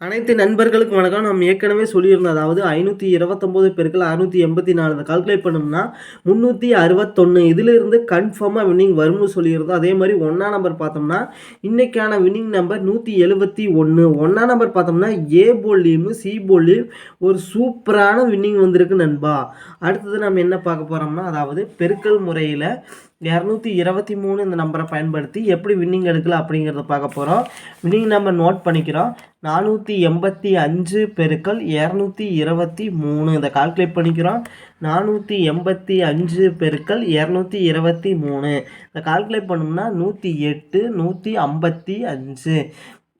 அனைத்து நண்பர்களுக்கும் வணக்கம். நம்ம ஏற்கனவே சொல்லியிருந்தோம் அதாவது ஐநூற்றி இருபத்தொம்போது பெருக்கள் அறுநூற்றி எண்பத்தி நாலு கால்குலேட் பண்ணோம்னா முந்நூற்றி அறுபத்தொன்று இதிலிருந்து கன்ஃபார்மாக வின்னிங் வரும்னு சொல்லியிருந்தோம். அதே மாதிரி ஒன்றா நம்பர் பார்த்தோம்னா இன்றைக்கான வின்னிங் நம்பர் நூற்றி எழுபத்தி ஒன்று ஒன்றா நம்பர் பார்த்தோம்னா ஏ போல்லையும் சி போல்லையும் ஒரு சூப்பரான வின்னிங் வந்திருக்கு நண்பா. அடுத்தது நம்ம என்ன பார்க்க போகிறோம்னா அதாவது பெருக்கல் முறையில் இரநூத்தி இருபத்தி மூணு இந்த நம்பரை பயன்படுத்தி எப்படி வின்னிங் எடுக்கலாம் அப்படிங்கிறத பார்க்க போகிறோம் வின்னிங் நம்பர் நோட் பண்ணிக்கிறோம். நானூற்றி எண்பத்தி அஞ்சு பெருக்கள் இரநூத்தி இருபத்தி மூணு இதை கால்குலேட் பண்ணிக்கிறோம். நானூற்றி எண்பத்தி அஞ்சு பெருக்கள் இரநூத்தி இருபத்தி மூணு இதை கால்குலேட் பண்ணோம்னா நூற்றி எட்டு நூற்றி ஐம்பத்தி அஞ்சு.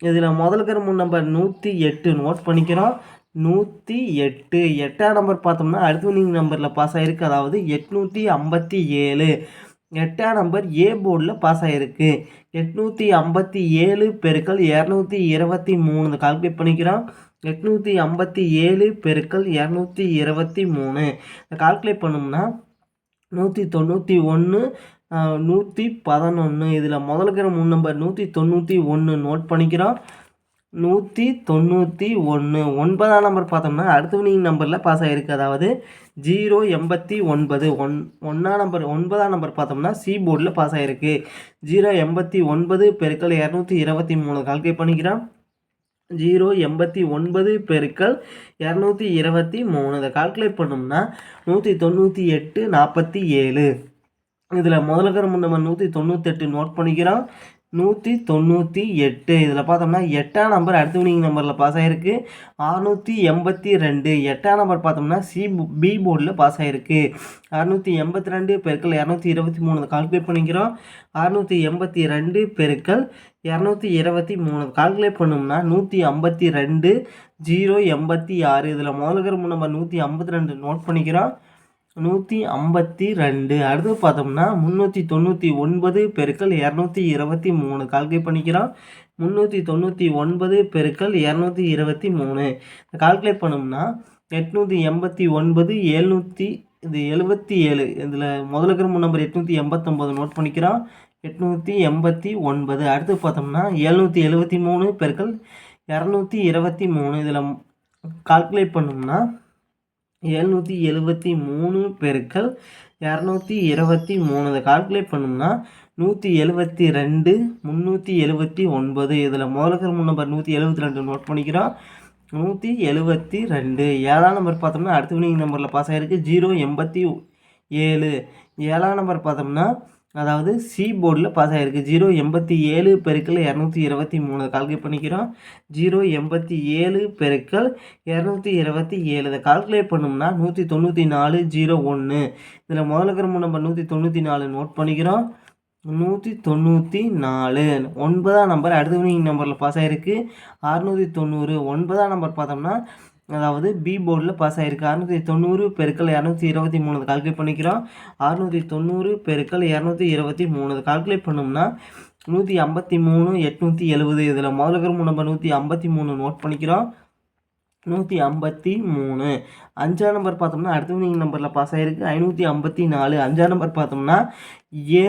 இதில் முதல்கிற மூணு நம்பர் நூற்றி எட்டு நோட் பண்ணிக்கிறோம். நூற்றி எட்டு. எட்டாம் நம்பர் பார்த்தோம்னா அடுத்த வின்னிங் நம்பரில் பாஸ் ஆகிருக்கு அதாவது எட்நூற்றி ஐம்பத்தி ஏழு. எட்டாம் நம்பர் ஏ போர்டில் பாஸ் ஆகிருக்கு எட்நூற்றி ஐம்பத்தி ஏழு பெருக்கள் இரநூத்தி இருபத்தி மூணு. கால்குலேட் பண்ணிக்கிறோம். எட்நூற்றி ஐம்பத்தி ஏழு பெருக்கள் இரநூத்தி இருபத்தி மூணு. கால்குலேட் பண்ணோம்னா நூற்றி தொண்ணூற்றி ஒன்று நூற்றி பதினொன்று. இதில் முதலுக்கிற மூணு நம்பர் நூற்றி தொண்ணூற்றி ஒன்று நோட் பண்ணிக்கிறோம். நூற்றி தொண்ணூற்றி ஒன்று ஒன்பதாம் நம்பர் பார்த்தோம்னா அடுத்த வினிங் நம்பரில் பாஸ் ஆகிருக்கு அதாவது ஜீரோ எண்பத்தி ஒன்பது. ஒன் ஒன்றாம் நம்பர் ஒன்பதாம் நம்பர் பார்த்தோம்னா சி போர்டில் பாஸ் ஆகிருக்கு ஜீரோ எண்பத்தி ஒன்பது பெருக்கள் இரநூத்தி இருபத்தி மூணு. கால்குலேட் பண்ணிக்கிறோம் ஜீரோ எண்பத்தி ஒன்பது பெருக்கள் இரநூத்தி இருபத்தி மூணு. இதை கால்குலேட் பண்ணோம்னா நூற்றி தொண்ணூற்றி எட்டு நாற்பத்தி ஏழு. இதில் முதல்ல நம்ம நூற்றி தொண்ணூத்தெட்டு நோட் பண்ணிக்கிறோம். நூற்றி தொண்ணூற்றி எட்டு. இதில் பார்த்தோம்னா எட்டாம் நம்பர் அடுத்த வினிங் நம்பரில் பாஸ் ஆகிருக்கு அறுநூற்றி எண்பத்தி ரெண்டு. எட்டாம் நம்பர் பார்த்தோம்னா சி பி போர்டில் பாஸ் ஆகிருக்கு அறுநூற்றி எண்பத்தி ரெண்டு பெருக்கள் இரநூத்தி இருபத்தி மூணு. கால்குலேட் பண்ணிக்கிறோம். அறுநூற்றி எண்பத்தி ரெண்டு பெருக்கள் இரநூத்தி இருபத்தி மூணு. கால்குலேட் பண்ணோம்னா நூற்றி ஐம்பத்தி ரெண்டு ஜீரோ எண்பத்தி ஆறு. இதில் முதல்கிற நம்பர் நூற்றி ஐம்பத்தி ரெண்டு. நோட் பண்ணிக்கிறோம். நூற்றி ஐம்பத்தி ரெண்டு. அடுத்து பார்த்தோம்னா முந்நூற்றி தொண்ணூற்றி ஒன்பது பெருக்கள் இரநூத்தி இருபத்தி மூணு. கால்குலேட் பண்ணிக்கிறோம். முந்நூற்றி தொண்ணூற்றி ஒன்பது பெருக்கள் இரநூத்தி இருபத்தி மூணு. கால்குலேட் பண்ணோம்னா எட்நூற்றி எண்பத்தி ஒன்பது எழுநூற்றி இது எழுபத்தி ஏழு. இதில் முதல்ல இருக்கிற நம்பர் எட்நூற்றி எண்பத்தொம்போது நோட் பண்ணிக்கிறோம். எட்நூற்றி எண்பத்தி ஒன்பது. அடுத்து பார்த்தோம்னா எழுநூற்றி எழுபத்தி மூணு பெருக்கள் இரநூத்தி இருபத்தி மூணு. இதில் கால்குலேட் பண்ணோம்னா எழுநூற்றி எழுபத்தி மூணு பெருக்கள் இரநூத்தி இருபத்தி மூணு. இதை கால்குலேட் பண்ணோம்னா நூற்றி எழுபத்தி ரெண்டு முந்நூற்றி எழுபத்தி ஒன்பது. இதில் முதல்ல நம்பர் நூற்றி எழுபத்தி ரெண்டு நோட் பண்ணிக்கிறோம். நூற்றி எழுபத்தி ரெண்டு. ஏழாம் நம்பர் பார்த்தோம்னா அடுத்த வினிங் நம்பரில் பாஸ் ஆகிருக்கு ஜீரோ எண்பத்தி ஏழு. ஏழாம் நம்பர் பார்த்தோம்னா அதாவது சி போர்டில் பாஸ் ஆகிருக்கு ஜீரோ எண்பத்தி ஏழு பெருக்கள் இரநூத்தி இருபத்தி மூணு கால்குலேட் பண்ணிக்கிறோம். ஜீரோ எண்பத்தி ஏழு பெருக்கள் இரநூத்தி இருபத்தி ஏழு இதை கால்குலேட் பண்ணோம்னா நூற்றி தொண்ணூற்றி நாலு ஜீரோ ஒன்று இதில் முதல்ல கிரம நம்பர் நூற்றி தொண்ணூற்றி நாலு நோட் பண்ணிக்கிறோம். நூற்றி தொண்ணூற்றி நாலு. ஒன்பதாம் நம்பர் அடுத்த நம்பரில் பாஸ் ஆகிருக்கு அறுநூற்றி தொண்ணூறு. ஒன்பதாம் நம்பர் பார்த்தோம்னா அதாவது பி போர்டில் பாஸ் ஆகிருக்கு அறுநூற்றி தொண்ணூறு பெருக்கள் இரநூத்தி இருபத்தி மூணு கால்குலேட் பண்ணிக்கிறோம். அறுநூற்றி தொண்ணூறு பெருக்கள் இரநூத்தி இருபத்தி மூணு. கால்குலேட் பண்ணோம்னா நூற்றி ஐம்பத்தி மூணு எட்நூற்றி எழுபது. இதில் முதல்ல நம்பர் நூற்றி ஐம்பத்தி மூணு நோட் பண்ணிக்கிறோம். நூற்றி ஐம்பத்தி மூணு. அஞ்சாம் நம்பர் பார்த்தோம்னா அடுத்த நம்பரில் பாஸ் ஆகிருக்கு ஐநூற்றி ஐம்பத்தி நாலு. அஞ்சாம் நம்பர் பார்த்தோம்னா ஏ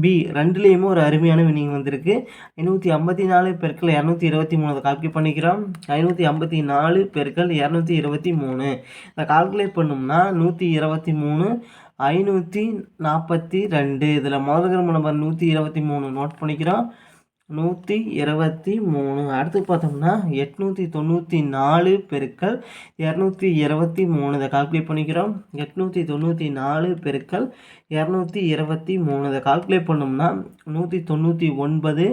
பி ரெண்டுலேயுமே ஒரு அருமையான வினிங் வந்திருக்கு. ஐநூற்றி ஐம்பத்தி நாலு பெருக்கள் இரநூத்தி இருபத்தி மூணு. கால்குலேட் பண்ணிக்கிறோம். ஐநூற்றி ஐம்பத்தி நாலு பெருக்கள் இரநூத்தி இருபத்தி மூணு. அதை கால்குலேட் பண்ணோம்னா நூற்றி இருபத்தி மூணு ஐநூற்றி நாற்பத்தி ரெண்டு. இதில் முதல்கிற நம்பர் நூற்றி இருபத்தி மூணு. நோட் பண்ணிக்கிறோம். நூற்றி இருபத்தி மூணு. அடுத்து பார்த்தோம்னா எட்நூற்றி தொண்ணூற்றி நாலு பெருக்கள் இரநூத்தி இருபத்தி மூணு. இதை கால்குலேட் பண்ணிக்கிறோம். எட்நூற்றி தொண்ணூற்றி நாலு பெருக்கள் இரநூத்தி இருபத்தி மூணு. இதை கால்குலேட் பண்ணோம்னா நூற்றி தொண்ணூற்றி ஒன்பது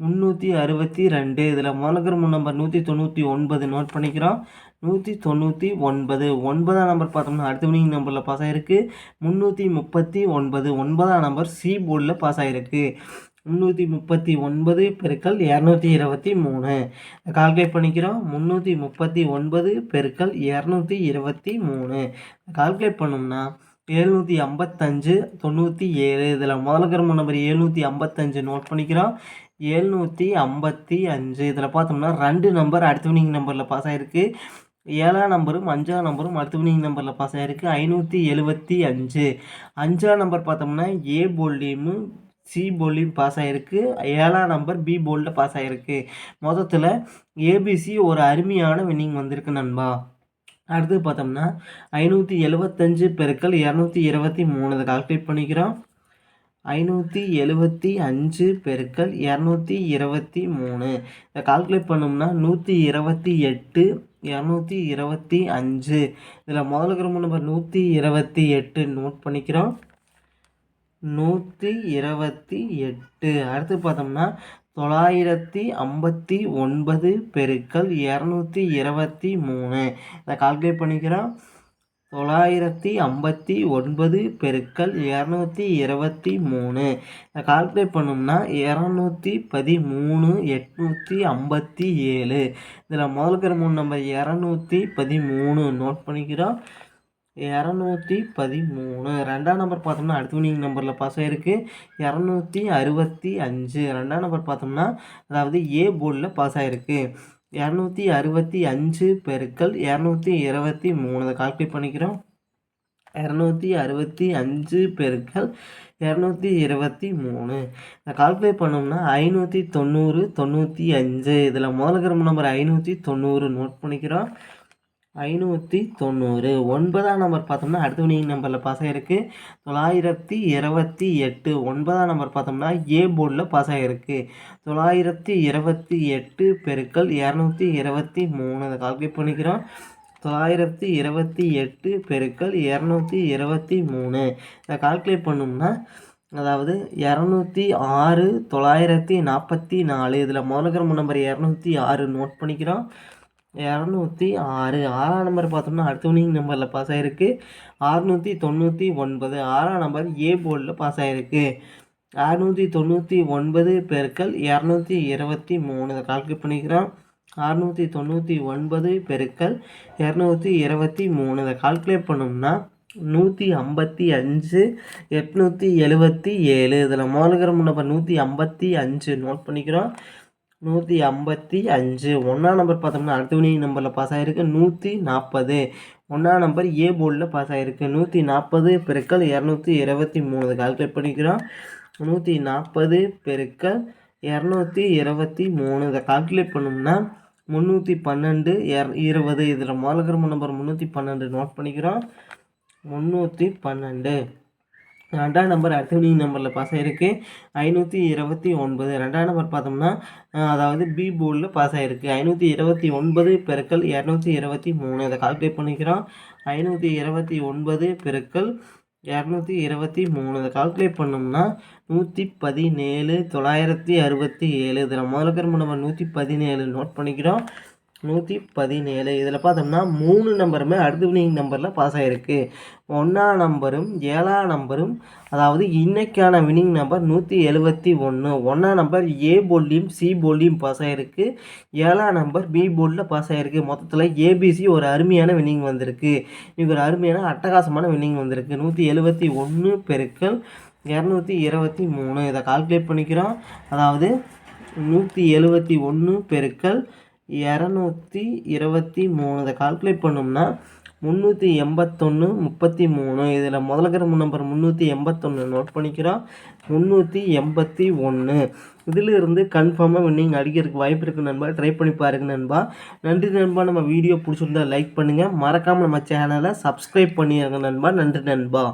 முந்நூற்றி அறுபத்தி ரெண்டு. இதில் முதல்கிற நம்பர் நூற்றி தொண்ணூற்றி ஒன்பது நோட் பண்ணிக்கிறோம். நூற்றி தொண்ணூற்றி ஒன்பது. ஒன்பதாம் நம்பர் பார்த்தோம்னா அடுத்த வினிங் நம்பரில் பாஸ் ஆகிருக்கு முந்நூற்றி முப்பத்தி ஒன்பது. ஒன்பதாம் நம்பர் சி போர்டில் பாஸ் ஆகிருக்கு முந்நூற்றி முப்பத்தி ஒன்பது பெருக்கள் இரநூத்தி இருபத்தி மூணு. கால்குலேட் பண்ணிக்கிறோம். முந்நூற்றி முப்பத்தி ஒன்பது பெருக்கள் இரநூத்தி இருபத்தி மூணு. கால்குலேட் பண்ணோம்னா எழுநூற்றி ஐம்பத்தஞ்சு தொண்ணூற்றி ஏழு. இதில் முதல்ல கிரம நம்பர் எழுநூற்றி ஐம்பத்தஞ்சு நோட் பண்ணிக்கிறோம். எழுநூற்றி ஐம்பத்தி அஞ்சு. இதில் பார்த்தோம்னா ரெண்டு நம்பர் அடுத்த வினிங் நம்பரில் பாஸ் ஆகிருக்கு ஏழாம் நம்பரும் அஞ்சாம் நம்பரும் அடுத்த வினிங் நம்பரில் பாஸ் ஆகிருக்கு ஐநூற்றி எழுபத்தி அஞ்சு. அஞ்சாம் நம்பர் பார்த்தோம்னா ஏ போல்டியமும் சி போல்லையும் பாஸ் ஆகிருக்கு ஏழாம் நம்பர் பி போல்டில் பாஸ் ஆகிருக்கு மொத்தத்தில் ஏபிசி ஒரு அருமையான வின்னிங் வந்திருக்கு நண்பா. அடுத்து பார்த்தோம்னா ஐநூற்றி எழுபத்தஞ்சு பெருக்கள் இரநூத்தி இருபத்தி மூணு. இதை கால்குலேட் பண்ணிக்கிறோம். ஐநூற்றி எழுபத்தி அஞ்சு பெருக்கள் இரநூத்தி இருபத்தி மூணு. இதை கால்குலேட் பண்ணோம்னா நூற்றி இருபத்தி எட்டு இரநூத்தி இருபத்தி அஞ்சு. இதில் முதல்ல இருக்கிற நம்பர் நூற்றி இருபத்தி எட்டு நோட் பண்ணிக்கிறோம். நூற்றி இருபத்தி எட்டு. அடுத்து பார்த்தோம்னா தொள்ளாயிரத்தி ஐம்பத்தி ஒன்பது பெருக்கள் இரநூத்தி இருபத்தி மூணு. இதை கால்குலேட் பண்ணிக்கிறோம். தொள்ளாயிரத்தி ஐம்பத்தி ஒன்பது பெருக்கள் இரநூத்தி இருபத்தி மூணு. இதை கால்குலேட் பண்ணோம்னா இரநூத்தி பதிமூணு எட்நூற்றி ஐம்பத்தி ஏழு. இதில் முதல்கிற மூணு நம்பர் இரநூத்தி பதிமூணு நோட் பண்ணிக்கிறோம். இரநூத்தி பதிமூணு. ரெண்டாம் நம்பர் பார்த்தோம்னா அடுத்த வினிங் நம்பரில் பாஸ் ஆகிருக்கு இரநூத்தி அறுபத்தி அஞ்சு. ரெண்டாம் நம்பர் பார்த்தோம்னா அதாவது ஏ போர்டில் பாஸ் ஆகிருக்கு இரநூத்தி அறுபத்தி அஞ்சு பெருக்கள் இரநூத்தி இருபத்தி மூணு. அதை கால்குலேட் பண்ணிக்கிறோம். இரநூத்தி அறுபத்தி அஞ்சு பெருக்கள் இரநூத்தி இருபத்தி மூணு. இதை கால்குலேட் பண்ணோம்னா ஐநூற்றி தொண்ணூறு தொண்ணூற்றி அஞ்சு. இதில் முதல்கிற நம்பர் ஐநூற்றி தொண்ணூறு நோட் பண்ணிக்கிறோம். ஐநூற்றி தொண்ணூறு. ஒன்பதாம் நம்பர் பார்த்தோம்னா அடுத்த வினிங் நம்பரில் பாஸ் ஆகிருக்கு தொள்ளாயிரத்தி இருபத்தி எட்டு. ஒன்பதாம் நம்பர் பார்த்தோம்னா ஏ போர்டில் பாஸ் ஆகிருக்கு தொள்ளாயிரத்தி இருபத்தி எட்டு பெருக்கள் இரநூத்தி இருபத்தி மூணு. அதை கால்குலேட் பண்ணிக்கிறோம். தொள்ளாயிரத்தி இருபத்தி எட்டு பெருக்கள் இரநூத்தி இருபத்தி மூணு. இதை கால்குலேட் பண்ணோம்னா அதாவது இரநூத்தி ஆறு தொள்ளாயிரத்தி நாற்பத்தி நாலு. இதில் முதல்கிற நம்பர் இரநூத்தி ஆறு நோட் பண்ணிக்கிறோம். இரநூத்தி ஆறு. ஆறாம் நம்பர் பார்த்தோம்னா அடுத்தவனிங் நம்பரில் பாஸ் ஆகிருக்கு அறுநூற்றி தொண்ணூற்றி ஒன்பது. ஆறாம் நம்பர் ஏ போர்டில் பாஸ் ஆகிருக்கு அறுநூற்றி தொண்ணூற்றி ஒன்பது பெருக்கள் இரநூத்தி இருபத்தி மூணு. இதை கால்குலேட் பண்ணிக்கிறோம். அறுநூற்றி தொண்ணூற்றி ஒன்பது பெருக்கள் இரநூத்தி இருபத்தி மூணு. இதை கால்குலேட் பண்ணோம்னா நூற்றி ஐம்பத்தி அஞ்சு எட்நூற்றி எழுபத்தி ஏழு. இதில் மோலகிரம் நம்பர் நூற்றி ஐம்பத்தி அஞ்சு. நோட் பண்ணிக்கிறோம். நூற்றி ஐம்பத்தி அஞ்சு. ஒன்றாம் நம்பர் பார்த்தோம்னா அடுத்த வினிங் நம்பரில் பாஸ் ஆகிருக்கு நூற்றி நாற்பது ஒன்றாம் நம்பர் ஏ போர்டில் பாஸ் ஆகிருக்கு நூற்றி நாற்பது பெருக்கள் இரநூத்தி இருபத்தி மூணு. கால்குலேட் பண்ணிக்கிறோம். நூற்றி நாற்பது பெருக்கள் இரநூத்தி இருபத்தி மூணு. இதை கால்குலேட் பண்ணோம்னா முந்நூற்றி பன்னெண்டு இருபது. இதில் முதல்கிற நம்பர் முந்நூற்றி பன்னெண்டு. நோட் பண்ணிக்கிறோம். முந்நூற்றி பன்னெண்டு. ரெண்டாம் நம்பர் அடுத்த நம்பரில் பாஸ் ஆகிருக்கு ஐநூற்றி இருபத்தி ஒன்பது. ரெண்டாம் நம்பர் பார்த்தோம்னா அதாவது பி போர்டில் பாஸ் ஆகிருக்கு ஐநூற்றி இருபத்தி ஒன்பது பெருக்கள் இரநூத்தி இருபத்தி மூணு. அதை கால்குலேட் பண்ணிக்கிறோம். ஐநூற்றி இருபத்தி ஒன்பது பெருக்கள் இரநூத்தி இருபத்தி மூணு. அதை கால்குலேட் பண்ணோம்னா நூற்றி பதினேழு தொள்ளாயிரத்தி அறுபத்தி ஏழு. இதில் முதல்ல நம்ம நூற்றி பதினேழு நோட் பண்ணிக்கிறோம். நூற்றி பதினேழு. இதில் பார்த்தோம்னா மூணு நம்பருமே அடுத்த வினிங் நம்பரில் பாஸ் ஆகிருக்கு ஒன்றாம் நம்பரும் ஏழாம் நம்பரும் அதாவது இன்றைக்கான வினிங் நம்பர் நூற்றி எழுபத்தி ஒன்று ஒன்றாம் நம்பர் ஏ போல்லையும் சி போல்லையும் பாஸ் ஆகிருக்கு ஏழாம் நம்பர் பி போர்டில் பாஸ் ஆகிருக்கு மொத்தத்தில் ஏபிசி ஒரு அருமையான வினிங் வந்திருக்கு. இங்கே ஒரு அருமையான அட்டகாசமான வினிங் வந்திருக்கு. நூற்றி எழுபத்தி ஒன்று பெருக்கள் இரநூத்தி இருபத்தி மூணு. இதை கால்குலேட் பண்ணிக்கிறோம். அதாவது நூற்றி எழுபத்தி ஒன்று பெருக்கள் இரநூத்தி இருபத்தி மூணு. இதை கால்குலேட் பண்ணோம்னா முந்நூற்றி எண்பத்தொன்று முப்பத்தி மூணு. இதில் முதல்கிற நம்பர் முந்நூற்றி எண்பத்தொன்று நோட் பண்ணிக்கிறோம். முந்நூற்றி எண்பத்தி ஒன்று இதிலிருந்து கன்ஃபார்மாக வின்னிங் அடிக்கிறதுக்கு வாய்ப்பு இருக்குது நண்பா. ட்ரை பண்ணி பாருங்க நண்பா. நன்றி நண்பா. நம்ம வீடியோ பிடிச்சிருந்தா லைக் பண்ணுங்கள் மறக்காமல் நம்ம சேனலை சப்ஸ்கிரைப் பண்ணிடுங்க நண்பா. நன்றி நண்பா.